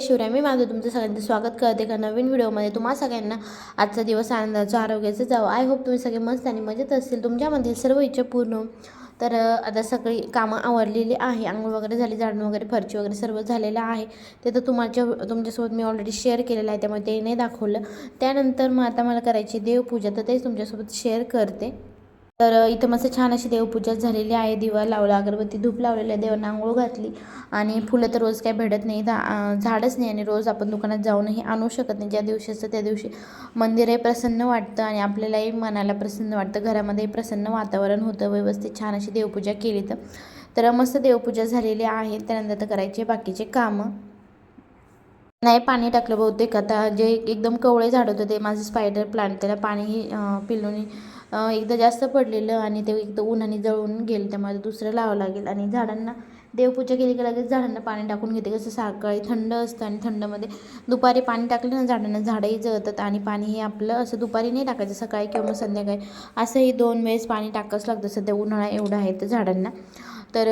जय शिवराय मी माझं तुमचं सगळ्यांचं स्वागत करते का नवीन व्हिडिओमध्ये. तुम्हा सगळ्यांना आजचा दिवस आनंदाचा आरोग्याचं जावं. आय होप तुम्ही सगळे मस्त आणि मजेत असतील. तुमच्यामधील सर्व इच्छा पूर्ण तर आता सगळी कामं आवरलेली आहे. आंघोळ वगैरे झाली झाडून वगैरे फरची वगैरे सर्व झालेलं आहे. ते तर तुमच्या तुमच्यासोबत मी ऑलरेडी शेअर केलेलं आहे. त्यामुळे ते नाही दाखवलं. त्यानंतर मग आता मला करायची देवपूजा तर तेच तुमच्यासोबत शेअर करते. तर इथं मस्त छान अशी देवपूजा झालेली आहे. दिवा लावला अगरबत्ती धूप लावलेलं आहे. देवांना आंघोळ घातली. आणि फुलं तर रोज काय भेटत नाही झाडच नाही आणि रोज आपण दुकानात जाऊनही आणू शकत नाही. ज्या दिवशी असतं त्या दिवशी मंदिरही प्रसन्न वाटतं आणि आपल्यालाही मनाला प्रसन्न वाटतं. घरामध्ये प्रसन्न वातावरण होतं. व्यवस्थित छान अशी देवपूजा केली तर. तर मस्त देवपूजा झालेली आहे. त्यानंतर तर करायचे बाकीचे कामं. नाही पाणी टाकलं बहुतेक. आता जे एकदम कवळे झाड होतं ते माझं स्पायडर प्लांट त्याला पाणीही पिलून एकदा जास्त पडलेलं आणि ते एकदा उन्हाने जळून गेलं त्यामुळे दुसरं लावावं लागेल. आणि झाडांना देवपूजा केली की लगेच झाडांना पाणी टाकून घेते. कसं सकाळी थंड असतं आणि थंडमध्ये दुपारी पाणी टाकलं ना झाडांना झाडंही जळतात आणि पाणी हे आपलं असं दुपारी नाही टाकायचं सकाळी किंवा मग संध्याकाळी. असंही दोन वेळेस पाणी टाकावंच लागतं. सध्या उन्हाळा एवढा आहे तर झाडांना. तर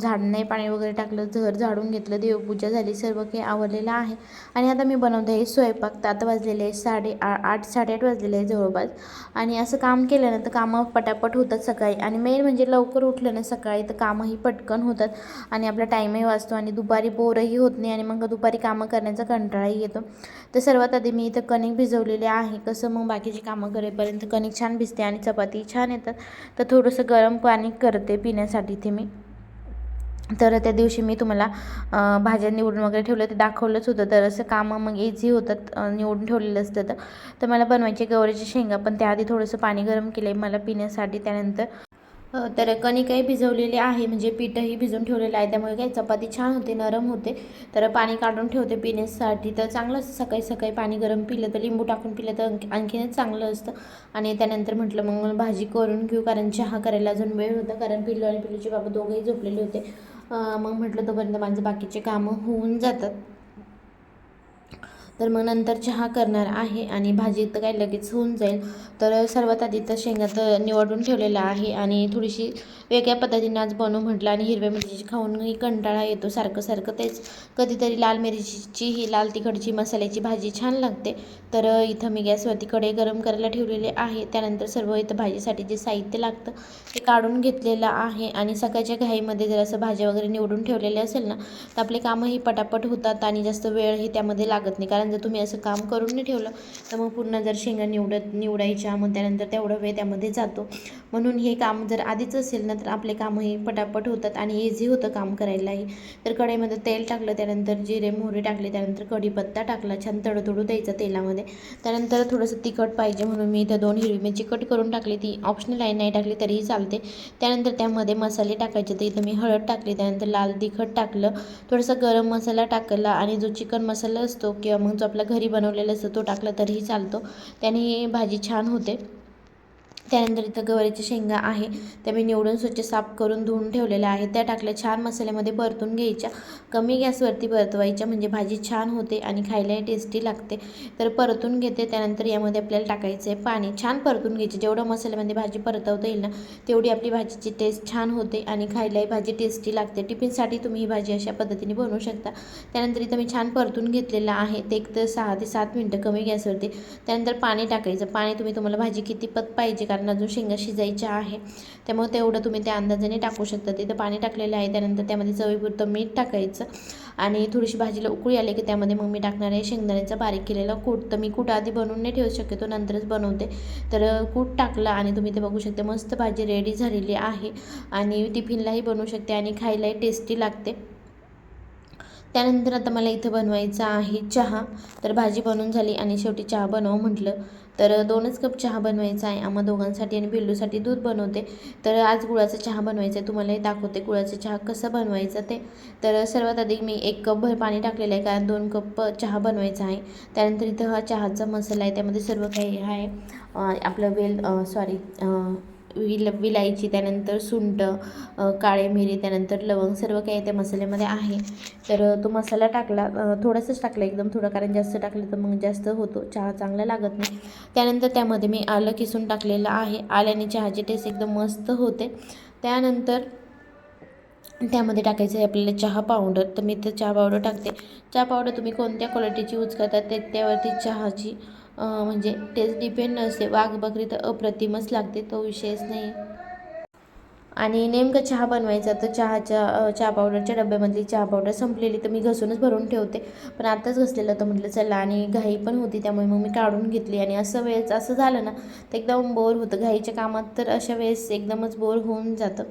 झाडणे झाडांनाही पाणी वगैरे टाकलं घर झाडून घेतलं देवपूजा झाली सर्व काही आवरलेलं आहे. आणि आता मी बनवते आहे स्वयंपाक. तर आता वाजलेले आहे साडे आ आठ साडेआठ वाजलेले आहे जवळपास. आणि असं काम केलं ना तर कामं पटापट होतात सकाळी. आणि मेन म्हणजे लवकर उठलं ना सकाळी तर कामंही पटकन होतात. आणि आपला टाईमही वाचतो आणि दुपारी बोरही होत नाही आणि मग दुपारी कामं करण्याचा कंटाळाही येतो. तर सर्वात आधी मी इथं कणिक भिजवलेले आहे. कसं मग बाकीची कामं करेपर्यंत कणिक छान भिजते आणि चपाती छान येतात. तर थोडंसं गरम पाणी करते पिण्यासाठी ते तर त्या दिवशी मी तुम्हाला भाज्या निवडून वगैरे ठेवलं ते दाखवलंच होतं. तर असं कामं मग इझी होतात निवडून ठेवलेलं असतं तर. तर मला बनवायचे गवारीचे शेंगा पण त्याआधी थोडंसं पाणी गरम केलं आहे मला पिण्यासाठी त्यानंतर. तर कणिकही भिजवलेली आहे म्हणजे पीठही भिजवून ठेवलेलं आहे त्यामुळे काय चपाती छान होते नरम होते. तर पाणी काढून ठेवते पिण्यासाठी तर चांगलं असतं सकाळी सकाळी पाणी गरम पिलं तर लिंबू टाकून पिलं तर आणखीनच चांगलं असतं. आणि त्यानंतर म्हटलं मग भाजी करून घेऊ कारण चहा करायला अजून वेळ होता कारण पिल्लू आणि पिल्लूचे बाबा दोघंही झोपलेले होते. मग म्हटलं तोपर्यंत माझं बाकीचे कामं होऊन जातात. तर मग नंतर चहा करणार आहे आणि भाजी तर काय लगेच होऊन जाईल. तर सर्वात आधी तर शेंगा तर निवडून ठेवलेला आहे आणि थोडीशी वेगळ्या पद्धतीने आज बनवू म्हटलं आणि हिरव्या मिरचीची खाऊनही कंटाळा येतो. सारखं सारखं तेच कधीतरी लाल मिरचीची ही लाल तिखटची मसाल्याची भाजी छान लागते. तर इथं मी गॅसवरती कडे गरम करायला ठेवलेले आहे. त्यानंतर सर्व इथं भाजीसाठी जे साहित्य लागतं ते काढून घेतलेलं आहे आणि सकाळच्या घाईमध्ये जर असं भाज्या वगैरे निवडून ठेवलेले असेल ना तर आपले कामंही पटापट होतात आणि जास्त वेळही त्यामध्ये लागत नाही. कारण जर तुम्ही असं काम करून नाही ठेवलं तर मग पूर्ण जर शेंगा निवडत निवडायच्या मग त्यानंतर तेवढा वेळ त्यामध्ये जातो. म्हणून हे काम जर आधीच असेल ना तर आपले कामही पटापट होतात आणि इझी होतं काम करायलाही. तर कढईमध्ये तेल टाकलं त्यानंतर जिरे मोहरी टाकले त्यानंतर कढीपत्ता टाकला छान तडतडू द्यायचा तेलामध्ये. त्यानंतर थोडंसं तिखट पाहिजे म्हणून मी इथं दोन हिरवी मिरची कट करून टाकली ती ऑप्शनल आहे नाही टाकली तरीही चालते. त्यानंतर त्यामध्ये मसाले टाकायचे तर इथं मी हळद टाकली त्यानंतर लाल तिखट टाकलं थोडंसं गरम मसाला टाकला आणि जो चिकन मसाला असतो किंवा मग जो आपला घरी बनवलेला असतो तो टाकला तरीही चालतो. त्याने भाजी छान होते. त्यानंतर इथं गवारीच्या शेंगा आहे. त्या मी निवडून स्वच्छ साफ करून धुवून ठेवलेल्या आहेत. त्या टाकल्या. छान मसाल्यामध्ये परतून घ्यायच्या. कमी गॅसवरती परतवायच्या. म्हणजे भाजी छान होते आणि खायलाही टेस्टी लागते. तर परतून घेते. त्यानंतर यामध्ये आपल्याला टाकायचं आहे पाणी. छान परतून घ्यायचे. जेवढं मसाल्यामध्ये भाजी परतवता येईल ना तेवढी आपली भाजीची टेस्ट छान होते आणि खायलाही भाजी टेस्टी लागते. टिफिनसाठी तुम्ही ही भाजी अशा पद्धतीने बनवू शकता. त्यानंतर इथं मी छान परतून घेतलेलं आहे. ते एक तर सहा ते सात मिनटं कमी गॅसवरती. त्यानंतर पाणी टाकायचं. पाणी तुम्ही तुम्हाला भाजी किती पत पाहिजे कारण अजून शेंगा शिजायच्या आहे त्यामुळे तेवढं तुम्ही त्या अंदाजाने टाकू शकता. तिथं पाणी टाकलेलं आहे त्यानंतर त्यामध्ये चवीपुरतं मीठ टाकायचं आणि थोडीशी भाजीला उकळी आली की त्यामध्ये मग मी टाकणार आहे शेंगदाण्याचा बारीक केलेला कूट. तर मी कूट आधी बनवून नाही ठेवू शक्यतो नंतरच बनवते. तर कूट टाकला आणि तुम्ही ते बघू शकता मस्त भाजी रेडी झालेली आहे आणि टिफिनलाही बनवू शकते आणि खायलाही टेस्टी लागते. त्यानंतर आता मला इथं बनवायचा आहे चहा. तर भाजी बनवून झाली आणि शेवटी चहा बनव म्हटलं. तर दोनच कप चहा बनवायचा आहे. आम्हा दोघांसाठी आणि बिल्लूसाठी दूध बनवते. तर आज गुळाचा चहा बनवायचा आहे. तुम्हालाही दाखवते गुळाचा चहा कसा बनवायचा ते. तर सर्वात आधी मी एक कपभर पाणी टाकलेलं आहे. कारण दोन कप चहा बनवायचा आहे. त्यानंतर इथं हा चहाचा मसाला आहे. त्यामध्ये सर्व काही आहे. आपलं वेल सॉरी विल विलायची त्यानंतर सुंठ काळे मिरी त्यानंतर लवंग सर्व काही त्या मसाल्यामध्ये आहे. तर तो मसाला टाकला थोडंसंच टाकला एकदम थोडं कारण जास्त टाकलं तर मग जास्त होतो चहा चांगला लागत नाही. त्यानंतर त्यामध्ये मी आलं किसून टाकलेलं आहे. आल्याने चहाची टेस्ट एकदम मस्त होते. त्यानंतर त्यामध्ये टाकायचं आहे आपल्याला चहा पावडर तर मी तर चहा पावडर टाकते. चहा पावडर तुम्ही कोणत्या क्वालिटीची यूज करता ते त्यावरती चहाची म्हणजे टेस्ट डिपेंड नसते. वाघ बकरी तर अप्रतिमच लागते तो विषयच नाही. आणि नेमकं चहा बनवायचा तर चहाच्या चहा पावडरच्या डब्यामधली चहा पावडर संपलेली तर मी घसूनच भरून ठेवते. पण आताच घसलेलं तर म्हटलं चला. आणि घाई पण होती त्यामुळे मग मी काढून घेतली. आणि असं वेळेस असं झालं ना तर एकदम बोर होतं. घाईच्या कामात तर अशा वेळेस एकदमच बोर होऊन जातं.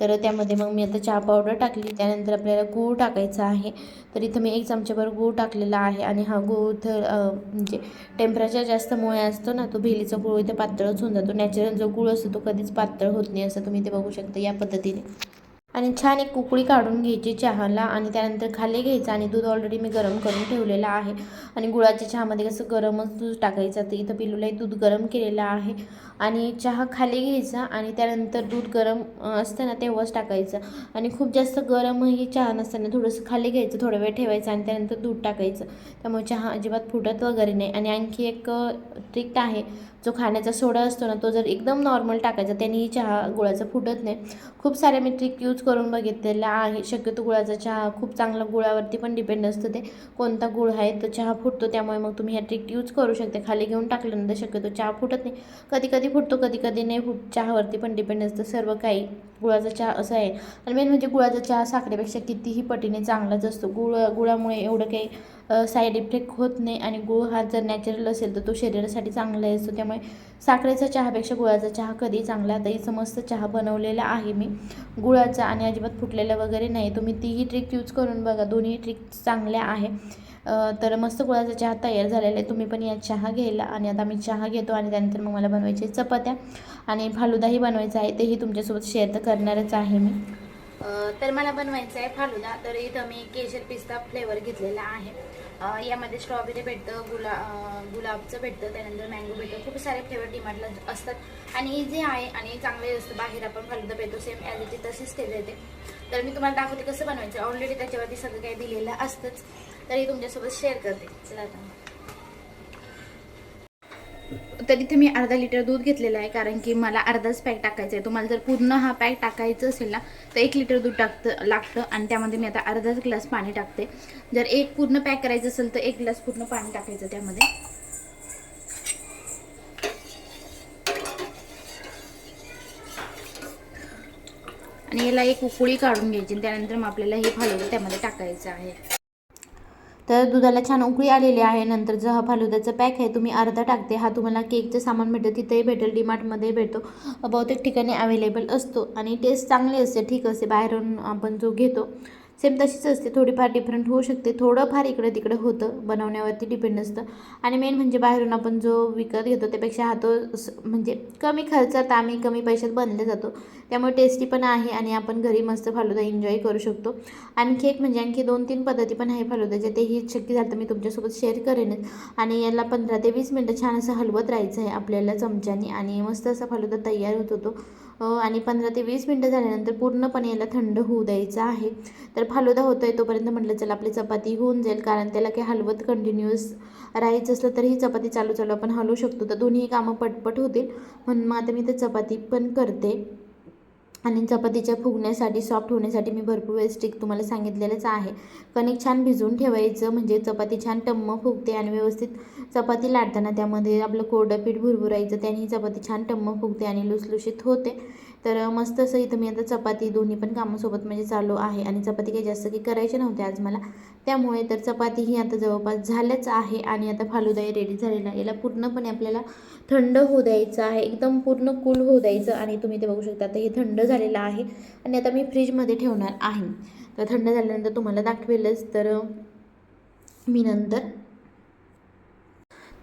तर त्यामध्ये मग मी आता चहा पावडर टाकली. त्यानंतर आपल्याला गूळ टाकायचा आहे. तर इथं मी एक चमच्याभर गूळ टाकलेला आहे आणि हा गूळ तर म्हणजे टेम्परेचर जास्त मुळे असतो ना तो भेलीचा गूळ इथे पातळच होऊन जातो. नॅचरल जो गूळ असतो तो कधीच पातळ होत नाही असं तुम्ही ते बघू शकता या पद्धतीने. आणि छान एक कुकळी काढून घ्यायची चहाला आणि त्यानंतर खाली घ्यायचं आणि दूध ऑलरेडी मी गरम करून ठेवलेलं आहे. आणि गुळाच्या चहामध्ये कसं गरमच दूध टाकायचं तर इथं पिलूलाही दूध गरम केलेलं आहे. आणि चहा खाली घ्यायचा आणि त्यानंतर दूध गरम असतं ना तेव्हाच टाकायचं. आणि खूप जास्त गरमही चहा नसताना थोडंसं खाली घ्यायचं थोडा वेळ ठेवायचं आणि त्यानंतर दूध टाकायचं. त्यामुळे चहा अजिबात फुटत वगैरे नाही. आणि आणखी एक ट्रिक आहे जो खाण्याचा सोडा असतो ना तो जर एकदम नॉर्मल टाकायचा त्यानेही चहा गुळाचा फुटत नाही. खूप साऱ्या मी ट्रिक यूज करून बघितलेला आहे. शक्यतो गुळाचा चहा खूप चांगला गुळावरती पण डिपेंड असतं ते. कोणता गुळ आहे तर चहा फुटतो त्यामुळे मग तुम्ही ह्या ट्रिक यूज करू शकता. खाली घेऊन टाकल्यानंतर शक्यतो चहा फुटत नाही. कधी कधी फुटतो कधी कधी नाही फुट चहावरती पण डिपेंड असतं. सर्व काही गुळाचा चहा असं आहे. आणि मेन म्हणजे गुळाचा चहा साखरेपेक्षा कितीही पटीने चांगलाच असतो. गुळ गुळामुळे एवढं काही साईड इफेक्ट होत नाही आणि गुळ हा जर नॅचरल असेल तर तो शरीरासाठी चांगला असतो. त्यामुळे साखरेचा चहापेक्षा गुळाचा चहा कधी चांगला. आता इथं मस्त चहा बनवलेला आहे मी. गुळाचा आणि अजिबात फुटलेला वगैरे नाही. तुम्ही तीही ट्रिक यूज करून बघा. दोन्ही ट्रिक चांगल्या आहे. तर मस्त गुळाचा चहा तयार झालेला आहे. तुम्ही पण या चहा घ्यायला आणि आता मी चहा घेतो आणि त्यानंतर मग मला बनवायचे चपात्या आणि फालुदाही बनवायचा आहे. तेही तुमच्यासोबत शेअर तर करणारच आहे मी. तर मला बनवायचं आहे फालुदा. तर इथं मी केशर पिस्ता फ्लेवर घेतलेला आहे. यामध्ये स्ट्रॉबेरी भेटतं गुला गुलाबचं भेटतं त्यानंतर मँगो भेटतं. खूप सारे फ्लेवर डिमांडला असतात. आणि जे आहे आणि चांगले असतं बाहेर आपण फालुदा पेतो सेम ॲज इथे तशीच ते देते तर मी तुम्हाला दाखवते कसं बनवायचं. ऑलरेडी त्याच्यावरती सगळं काही दिलेलं असतंच. तरी तुमच्यासोबत शेअर करते. चला आता. तर इथे मी अर्धा लिटर दूध घेतलेलं आहे कारण की मला अर्धाच पॅक टाकायचं आहे. तुम्हाला जर पूर्ण हा पॅक टाकायचं असेल ना तर एक लिटर दूध टाकतं लागतं. आणि त्यामध्ये मी आता अर्धाच ग्लास पाणी टाकते. जर एक पूर्ण पॅक करायचं असेल तर एक ग्लास पूर्ण पाणी टाकायचं त्यामध्ये. आणि याला एक उकळी काढून घ्यायची. आणि त्यानंतर मग आपल्याला हे फालवलं त्यामध्ये टाकायचं आहे. तर दुधाला छान उकळी आलेली आहे. नंतर जो हा फालुद्याचा पॅक आहे तुम्ही अर्धा टाकते. हा तुम्हाला केकचं सामान भेटतं. तिथेही भेटेल. डीमार्टमध्ये भेटतो. बहुतेक ठिकाणी अवेलेबल असतो. आणि टेस्ट चांगली असते. ठीक असते. बाहेरून आपण जो घेतो सेम तशीच असते. थोडीफार डिफरंट होऊ शकते. थोडंफार इकडं तिकडं होतं. बनवण्यावरती डिपेंड असतं आणि मेन म्हणजे बाहेरून आपण जो विकत घेतो त्यापेक्षा हा तो म्हणजे कमी खर्चात आम्ही कमी पैशात बनले जातो. त्यामुळे टेस्टी पण आहे आणि आपण घरी मस्त फालुदा एन्जॉय करू शकतो. आणखी एक म्हणजे आणखी दोन तीन पद्धती पण आहे फालुद्याच्या तेही शक्य झालं तर मी तुमच्यासोबत शेअर करेनच. आणि याला पंधरा ते वीस मिनटं छान असं हलवत राहायचं आहे आपल्याला चमच्याने. आणि मस्त असा फालुदा तयार होत होतो. आणि पंधरा ते वीस मिनटं झाल्यानंतर पूर्णपणे याला थंड होऊ द्यायचं आहे. तर फालुदा होतो आहे तोपर्यंत म्हटलं चला आपली चपाती होऊन जाईल. कारण त्याला काही हलवत कंटिन्युअस राहायचं असलं तरीही चपाती चालू चालू आपण हलवू शकतो. तर दोन्ही कामं पटपट होतील. म्हणून मग आता मी ते चपाती पण करते. आणि चपातीच्या फुगण्यासाठी सॉफ्ट होण्यासाठी मी भरपूर वेळ स्टिक तुम्हाला सांगितलेलंच आहे. कणिक छान भिजवून ठेवायचं म्हणजे चपाती छान टम्म फुगते आणि व्यवस्थित चपाती लाटताना त्यामध्ये आपलं कोरडं पीठ भुरभुरायचं त्याने ही चपाती छान टम्म फुगते आणि लुसलुशीत होते. तर मस्त असं इथं मी आता चपाती दोन्ही पण कामासोबत म्हणजे चालू आहे. आणि चपाती काही जास्त काही करायचे नव्हते आज मला. त्यामुळे तर चपाती ही आता जवळपास झाल्याच आहे. आणि आता फालुदाही रेडी झालेला आहे. याला पूर्णपणे आपल्याला थंड होऊ द्यायचं आहे. एकदम पूर्ण कूल होऊ द्यायचं. आणि तुम्ही ते बघू शकता. आता हे थंड झालेलं आहे. आणि आता मी फ्रीजमध्ये ठेवणार आहे. तर थंड झाल्यानंतर तुम्हाला दाखवेलच. तर मी नंतर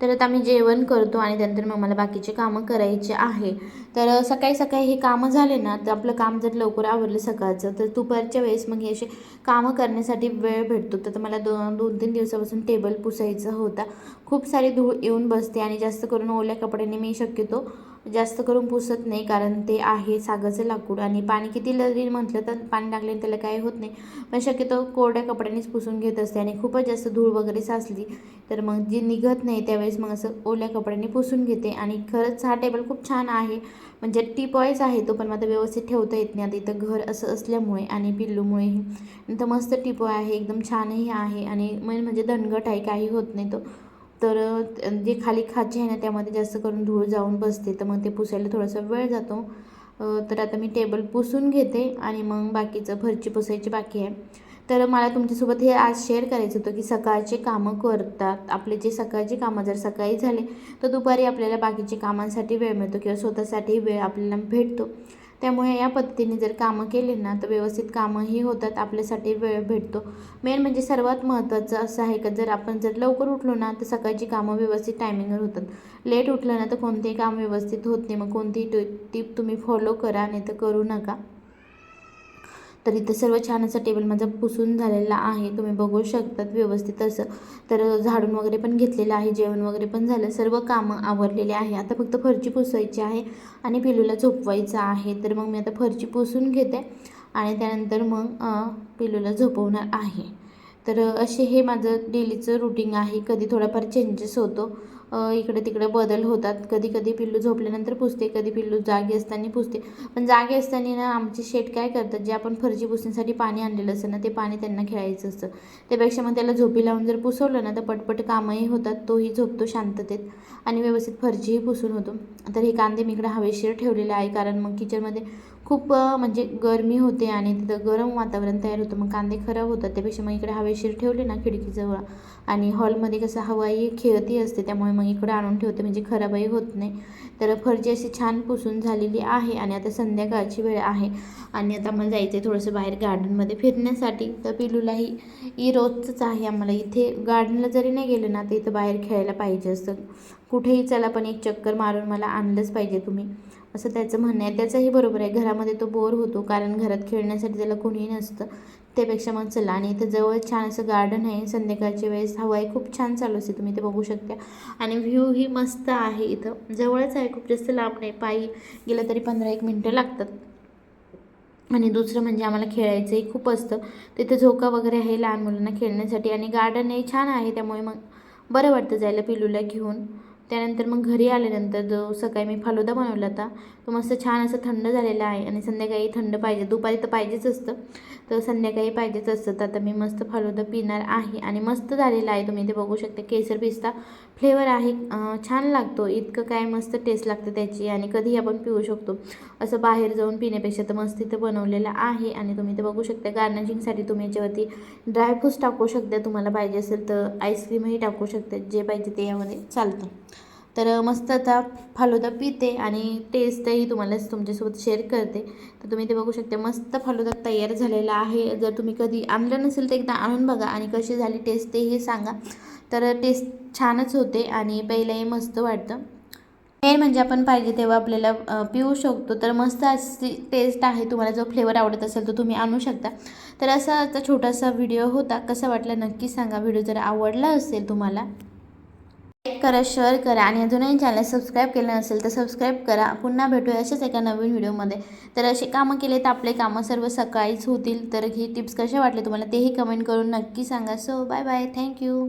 तर आता मी जेवण करतो आणि त्यानंतर मग मला बाकीचे कामं करायचे आहे. तर सकाळी सकाळी हे कामं झाले ना तर आपलं काम जर लवकर आवरलं सकाळचं तर दुपारच्या वेळेस मग हे असे कामं करण्यासाठी वेळ भेटतो. तर मला दोन दोन तीन दिवसापासून टेबल पुसायचा होता. खूप सारी धूळ येऊन बसते आणि जास्त करून ओल्या कपड्याने मी शक्यतो जास्त करून पुसत नाही कारण ते आहे सागाचं लाकूड. आणि पाणी किती जरी म्हटलं तर पाणी लागले त्याला काही होत नाही. पण शक्यतो कोरड्या कपड्यानेच पुसून घेत असते आणि खूपच जास्त धूळ वगैरे साचली तर मग जी निघत नाही त्यावेळेस मग असं ओल्या कपड्याने पुसून घेते. आणि खरंच हा टेबल खूप छान आहे. म्हणजे टिपॉईज आहे तो पण आता व्यवस्थित ठेवता येत नाही. आता इथं घर असं असल्यामुळे आणि पिल्लूमुळेही तर मस्त टिपॉय आहे. एकदम छानही आहे आणि मेन म्हणजे दणगट आहे काही होत नाही तो. तर जे खाली खाची आहे ना त्यामध्ये जास्त करून धूळ जाऊन बसते. तर मग ते पुसायला थोडासा वेळ जातो. तर आता मी टेबल पुसून घेते आणि मग बाकीचं फरची पुसायची बाकी आहे. तर मला तुमच्यासोबत हे आज शेअर करायचं होतं की सकाळचे कामं करतात. आपले जे सकाळचे कामं जर सकाळी झाले तर दुपारी आपल्याला बाकीचे कामांसाठी वेळ मिळतो किंवा स्वतःसाठी वेळ आपल्याला भेटतो. त्यामुळे या पद्धतीने जर कामं केली ना तर व्यवस्थित कामंही होतात आपल्यासाठी वेळ भेटतो. मेन म्हणजे सर्वात महत्त्वाचं असं आहे का जर आपण जर लवकर उठलो ना तर सकाळची कामं व्यवस्थित टायमिंगवर होतात. लेट उठलं ना तर कोणतेही काम व्यवस्थित होत नाही. मग कोणतीही टि टिप तुम्ही फॉलो करा नाही तर करू नका. तर इथं सर्व छान असं टेबल माझा पुसून झालेला आहे. तुम्ही बघू शकतात व्यवस्थित असं. तर झाडून वगैरे पण घेतलेलं आहे जेवण वगैरे पण झालं. सर्व कामं आवरलेले आहे. आता फक्त फरची पुसायची आहे आणि पिलूला झोपवायचं आहे. तर मग मी आता फरची पुसून घेते आणि त्यानंतर मग पिलूला झोपवणार आहे. तर असे हे माझं डेलीचं रुटीन आहे. कधी थोडाफार चेंजेस होतो. इकडे तिकडे बदल होतात. कधी कधी पिल्लू झोपल्यानंतर पुसते कधी पिल्लू जागे असताना पुसते. पण जागे असताना ना आमचे शेट काय करतात जे आपण फरची पुसण्यासाठी पाणी आणलेलं असतं ना ते पाणी त्यांना खेळायचं असतं. त्यापेक्षा मग त्याला झोपी लावून जर पुसवलं ना तर पटपट कामंही होतात तोही झोपतो शांततेत आणि व्यवस्थित फरचीही पुसून होतो. तर हे कांदे मी इकडे हवेशीर ठेवलेले आहे कारण मग किचनमध्ये खूप म्हणजे गरमी होते आणि तिथं गरम वातावरण तयार होतं. मग कांदे खराब होतात. त्यापेक्षा मग इकडे हवेशीर ठेवले ना खिडकीजवळ. आणि हॉलमध्ये कसं हवाही खेळती असते. त्यामुळे मग इकडे आणून ठेवते. म्हणजे खराबही होत नाही. तर फरची अशी छान पुसून झालेली आहे आणि आता संध्याकाळची वेळ आहे. आणि आता मला जायचं आहे थोडंसं बाहेर गार्डनमध्ये फिरण्यासाठी. तर पिलूलाही ही रोजचंच आहे आम्हाला. इथे गार्डनला जरी नाही गेलं ना तर इथं बाहेर खेळायला पाहिजे असतं. कुठेही चला पण एक चक्कर मारून मला आणलंच पाहिजे तुम्ही. असं त्याचं म्हणणं आहे. त्याचंही बरोबर आहे. घरामध्ये तो बोर होतो कारण घरात खेळण्यासाठी त्याला कोणीही नसतं. त्यापेक्षा मग चला. आणि इथं जवळ छान असं गार्डन आहे. संध्याकाळच्या वेळेस हवा आहे खूप छान चालू असते. तुम्ही ते बघू शकता. आणि व्ह्यू ही मस्त आहे इथं. जवळच आहे. खूप जास्त लांब नाही. पायी गेलं तरी पंधरा एक मिनटं लागतात. आणि दुसरं म्हणजे आम्हाला खेळायचंही खूप असतं. तिथे झोका वगैरे आहे लहान मुलांना खेळण्यासाठी. आणि गार्डनही छान आहे. त्यामुळे मग बरं वाटतं जायला पिलूला घेऊन. त्यानंतर मग घरी आल्यानंतर जो सकाळी मी फालुदा बनवला होता तो मस्त छान असं थंड झालेला आहे आणि संध्याकाळी थंड पाहिजे दुपारी तर पाहिजेच असतं. तर संध्याकाळी पाहिजेच असतं. तर आता मी मस्त फालुदा पिणार आहे आणि मस्त झालेला आहे. तुम्ही ते बघू शकता केसर पिस्ता फ्लेवर आहे. छान लागतो. इतकं काय मस्त टेस्ट लागते त्याची आणि कधीही आपण पिऊ शकतो. असं बाहेर जाऊन पिण्यापेक्षा तर मस्त इथं बनवलेलं आहे आणि तुम्ही ते बघू शकता गार्निशिंगसाठी तुम्ही याच्यावरती ड्रायफ्रूट्स टाकू शकता. तुम्हाला पाहिजे असेल तर आईस्क्रीमही टाकू शकता. जे पाहिजे ते यामध्ये चालतं. तर मस्त आता फालुदा पिते आणि टेस्टही तुम्हालाच तुमच्यासोबत शेअर करते. तर तुम्ही ते बघू शकता मस्त फालुदा तयार झालेला आहे. जर तुम्ही कधी आणलं नसेल तर एकदा आणून बघा आणि कशी झाली टेस्ट तेही सांगा. तर टेस्ट छानच होते आणि पहिलंही मस्त वाटतं. मेन म्हणजे आपण पाहिजे तेव्हा आपल्याला पिऊ शकतो. तर मस्त अशी टेस्ट आहे. तुम्हाला जो फ्लेवर आवडत असेल तो तुम्ही आणू शकता. तर असा आता छोटासा व्हिडिओ होता. कसा वाटला नक्की सांगा. व्हिडिओ जर आवडला असेल तुम्हाला लाईक करा शेअर करा आणि अजूनही चॅनल सबस्क्राईब केलं नसेल तर सबस्क्राईब करा. पुन्हा भेटूया अशाच एका नवीन व्हिडिओमध्ये तर असे कामं केले तर आपले कामं सर्व सकाळीच होतील. तर ही टिप्स कशा वाटले तुम्हाला तेही कमेंट करून नक्की सांगा. So bye bye thank you